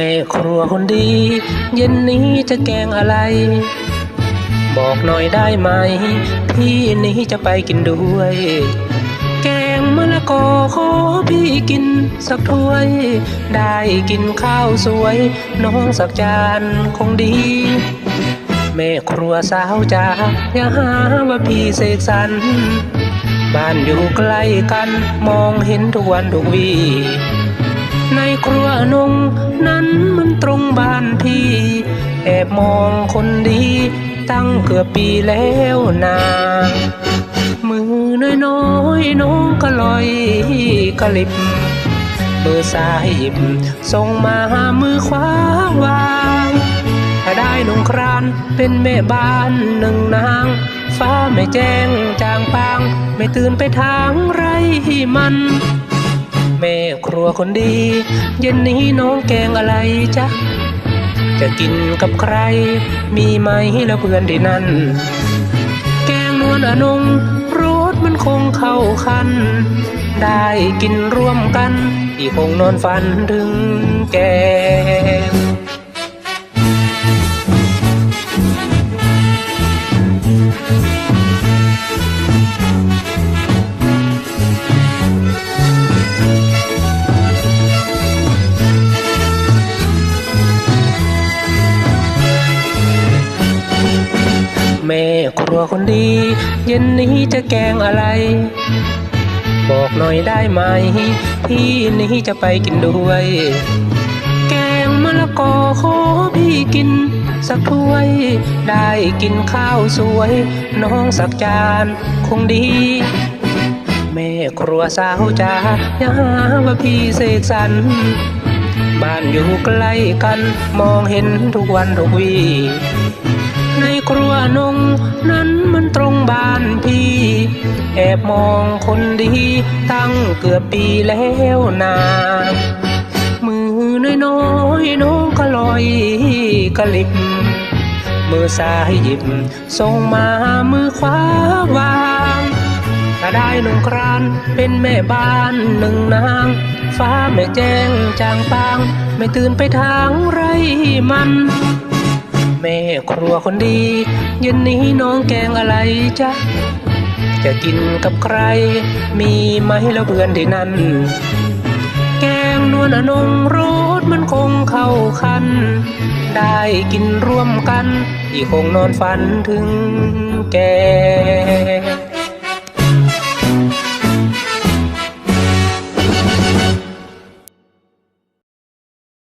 แม่ครัวคนดี เย็นนี้จะแกงอะไร บอกหน่อยได้ไหม พี่นี้จะไปกินด้วย แกงมะละกอขอพี่กินสักถ้วย ได้กินข้าวสวย น้องสักจานคงดี แม่ครัวสาวจ๋าอย่าหาว่าพี่เสกสรรบ้านอยู่ใกล้กันมองเห็นทุกวันทุกวี ในครัวนงนั้นมันตรงบ้านพี่ แอบมองคนดี ตั้งเกือบปีแล้วนามือน้อยๆน้องก็ลอยกระลิบมือซ้ายหยิบส่งมามือขวาวางถ้าได้นงครานเป็นแม่บ้านหนึ่งนาง ฟ้าไม่แจ้งจางปาง ไม่ตื่นไปทางไรมัน แม่ครัวคนดี เย็นนี้น้องแกงอะไรจ๊ะ จะกินกับใคร มีไหมแล้วเพื่อนที่นั่น แกงนวลอนงรสมันคงเข้าคัน ได้กินร่วมกันพี่คงนอนฝันถึงแกง แม่ครัวคนดี เย็นนี้จะแกงอะไร บอกหน่อยได้ไหม พี่นี้จะไปกินด้วย แกงมะละกอขอพี่กิน สักถ้วย ได้กินข้าวสวย น้องสักจานคงดี แม่ครัวสาวจ๋าอย่าหาว่าพี่เสกสรรบ้านอยู่ใกล้กัน มองเห็นทุกวันทุกวี นงนั้นมันตรงบ้านพี่ แอบมองคนดีตั้งเกือบปีแล้วนามือน้อยๆน้องก็ลอยกระลิบมือซ้ายหยิบส่งมามือขวาวางถ้าได้หนุ่งครานเป็นแม่บ้านหนึ่งนาง ฟ้าไม่แจ้งจางปาง ไม่ตื่นไปทางไรมัน แม่ครัวคนดีเย็นนี้น้องแกงอะไรจ๊ะ จะกินกับใคร มีไหมแล้วเพื่อนที่นั่น แกงนวลอนงรสมันคงเข้าคัน ได้กินร่วมกันที่คงนอนฝันถึงแก